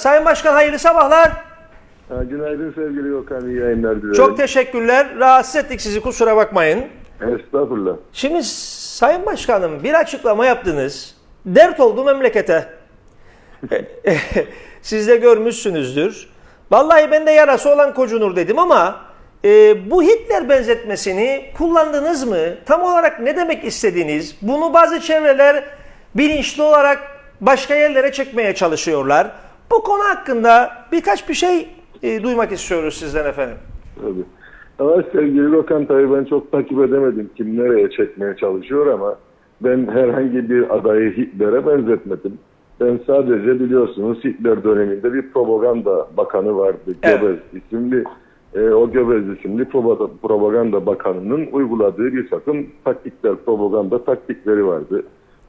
Sayın Başkan hayırlı sabahlar. Günaydın sevgili Okan, iyi yayınlar dilerim. Çok teşekkürler. Rahatsız ettik sizi kusura bakmayın. Estağfurullah. Şimdi Sayın Başkanım bir açıklama yaptınız. Dert oldu memlekete. Siz de görmüşsünüzdür. Vallahi ben de yarası olan kocunur dedim ama e, bu Hitler benzetmesini kullandınız mı? Tam olarak ne demek istediniz? Bunu bazı çevreler bilinçli olarak başka yerlere çekmeye çalışıyorlar. Bu konu hakkında birkaç bir şey e, duymak istiyoruz sizden efendim. Tabii. Ama sevgili Okan tabii ben çok takip edemedim kim nereye çekmeye çalışıyor ama ben herhangi bir adayı Hitler'e benzetmedim. Ben sadece biliyorsunuz Hitler döneminde bir propaganda bakanı vardı. Evet. Göbez isimli. E, o Göbez isimli propa- propaganda bakanının uyguladığı bir takım taktikler, propaganda taktikleri vardı.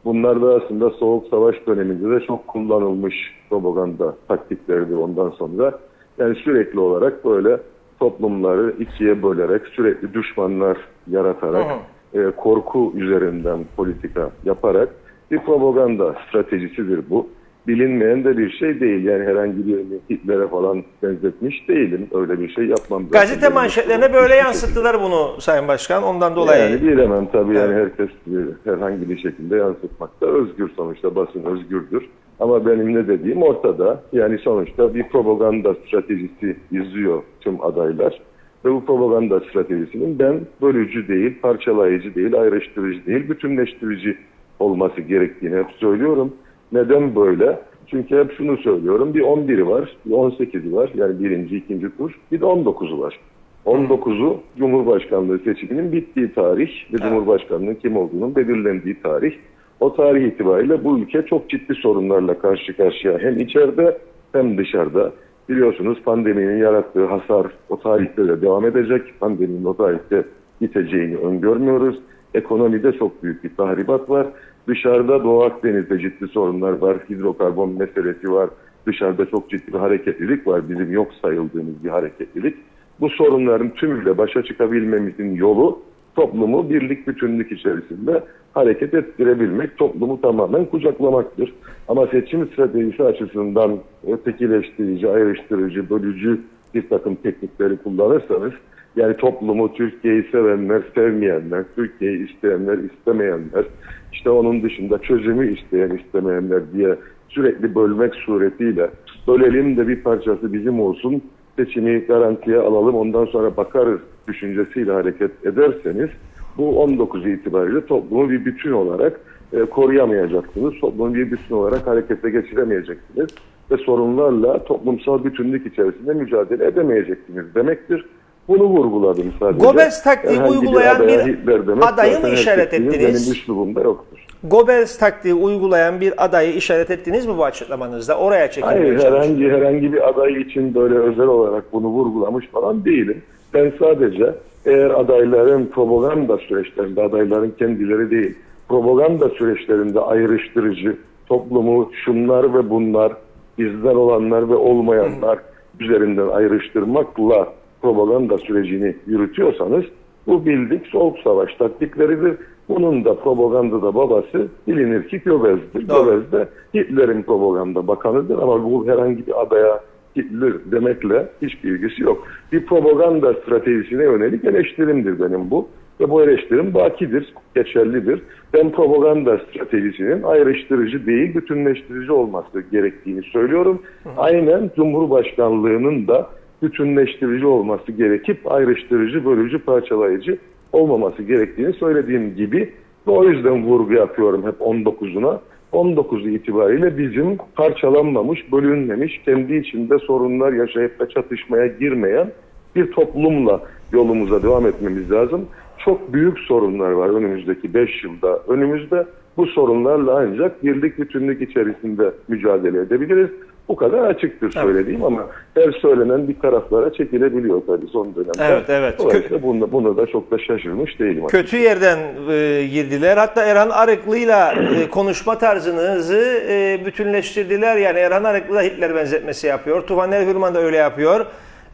Bunlar da aslında Soğuk Savaş döneminde de çok kullanılmış propaganda taktiklerdi ondan sonra. Yani sürekli olarak böyle toplumları ikiye bölerek, sürekli düşmanlar yaratarak, e, korku üzerinden politika yaparak bir propaganda stratejisidir bu. Bilinmeyen de bir şey değil. Yani herhangi birini Hitler'e falan benzetmiş değilim. Öyle bir şey yapmam. zaten. Gazete Benim manşetlerine böyle yansıttılar bunu Sayın Başkan. Ondan dolayı. yani bilemem tabii yani herkes bir- herhangi bir şekilde yansıtmakta özgür sonuçta basın özgürdür. Ama benim ne dediğim ortada. Yani sonuçta bir propaganda stratejisi izliyor tüm adaylar. Ve bu propaganda stratejisinin ben bölücü değil, parçalayıcı değil, ayrıştırıcı değil, bütünleştirici olması gerektiğini hep söylüyorum. Neden böyle? Çünkü hep şunu söylüyorum. Bir 11'i var, bir 18'i var. Yani birinci, ikinci tur. Bir de 19'u var. 19'u Cumhurbaşkanlığı seçiminin bittiği tarih ve Cumhurbaşkanlığının kim olduğunun belirlendiği tarih. O tarih itibariyle bu ülke çok ciddi sorunlarla karşı karşıya hem içeride hem dışarıda. Biliyorsunuz pandeminin yarattığı hasar o tarihte de devam edecek. Pandeminin o tarihte biteceğini öngörmüyoruz. Ekonomide çok büyük bir tahribat var. Dışarıda Doğu Akdeniz'de ciddi sorunlar var. Hidrokarbon meselesi var. Dışarıda çok ciddi bir hareketlilik var. Bizim yok sayıldığımız bir hareketlilik. Bu sorunların tümüyle başa çıkabilmemizin yolu toplumu birlik bütünlük içerisinde hareket ettirebilmek, toplumu tamamen kucaklamaktır. Ama seçim stratejisi açısından ötekileştirici, ayrıştırıcı, bölücü bir takım teknikleri kullanırsanız, yani toplumu Türkiye'yi sevenler, sevmeyenler, Türkiye'yi isteyenler, istemeyenler, işte onun dışında çözümü isteyen, istemeyenler diye sürekli bölmek suretiyle bölelim de bir parçası bizim olsun, seçimi garantiye alalım ondan sonra bakarız düşüncesiyle hareket ederseniz bu 19 itibariyle toplumu bir bütün olarak e, koruyamayacaksınız. Toplumu bir bütün olarak harekete geçiremeyeceksiniz ve sorunlarla toplumsal bütünlük içerisinde mücadele edemeyeceksiniz demektir. Bunu vurguladım sadece. Goebbels taktiği Herhangi uygulayan bir demek adayı mı işaret ettiniz? Benim üslubumda yoktur. Goebbels taktiği uygulayan bir adayı işaret ettiniz mi bu açıklamanızda? Oraya çekilmeye Hayır herhangi herhangi bir aday için böyle özel olarak bunu vurgulamış falan değilim. Ben sadece eğer adayların propaganda süreçlerinde adayların kendileri değil propaganda süreçlerinde ayrıştırıcı toplumu şunlar ve bunlar bizden olanlar ve olmayanlar üzerinden ayrıştırmakla propaganda sürecini yürütüyorsanız bu bildik soğuk savaş taktikleridir. Bunun da propagandada babası bilinir ki Göbez'dir. Göbez de Hitler'in propaganda bakanıdır ama bu herhangi bir adaya Hitler demekle hiçbir ilgisi yok. Bir propaganda stratejisine yönelik eleştirimdir benim bu. Ve bu eleştirim bakidir, geçerlidir. Ben propaganda stratejisinin ayrıştırıcı değil, bütünleştirici olması gerektiğini söylüyorum. Aynen Cumhurbaşkanlığının da bütünleştirici olması gerekip ayrıştırıcı, bölücü, parçalayıcı olmaması gerektiğini söylediğim gibi ve o yüzden vurgu yapıyorum hep 19'una. 19 itibariyle bizim parçalanmamış, bölünmemiş, kendi içinde sorunlar yaşayıp da çatışmaya girmeyen bir toplumla yolumuza devam etmemiz lazım. Çok büyük sorunlar var önümüzdeki 5 yılda. Önümüzde bu sorunlarla ancak birlik bütünlük içerisinde mücadele edebiliriz. Bu kadar açıktır söylediğim ama her söylenen bir taraflara çekilebiliyor tabii son dönemde. Evet, evet. Dolayısıyla bunda, buna da çok da şaşırmış değilim. Kötü yerden e, girdiler. Hatta Erhan Arıklı'yla e, konuşma tarzınızı e, bütünleştirdiler. Yani Erhan Arıklı da Hitler benzetmesi yapıyor. Tufaner Hürman da öyle yapıyor.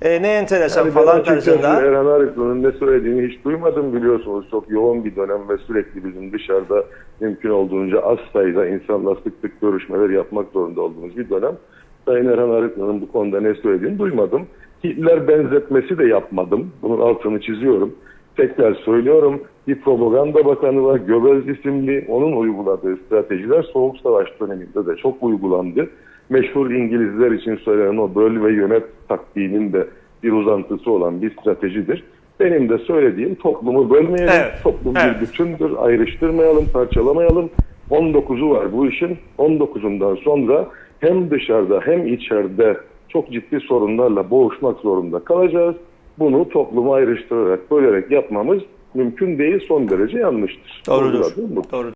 E, ne enteresan Yani falan tarzında. Erhan Arıklı'nın ne söylediğini hiç duymadım biliyorsunuz. Çok yoğun bir dönem ve sürekli bizim dışarıda mümkün olduğunca az sayıda insanla sık sık görüşmeler yapmak zorunda olduğumuz bir dönem. Sayın Erhan Arıklı'nın bu konuda ne söylediğini duymadım. Hitler benzetmesi de yapmadım. Bunun altını çiziyorum. Tekrar söylüyorum. Bir propaganda bakanı var. Göbels isimli. Onun uyguladığı stratejiler Soğuk Savaş döneminde de çok uygulandı. Meşhur İngilizler için söylenen o böl ve yönet taktiğinin de bir uzantısı olan bir stratejidir. Benim de söylediğim toplumu bölmeyelim. Evet, Toplum evet. bir bütündür. Ayrıştırmayalım, parçalamayalım. 19'u var bu işin. 19'undan sonra hem dışarıda hem içeride çok ciddi sorunlarla boğuşmak zorunda kalacağız. Bunu toplumu ayrıştırarak, bölerek yapmamız mümkün değil, son derece yanlıştır. Doğrudur. Doğrudur.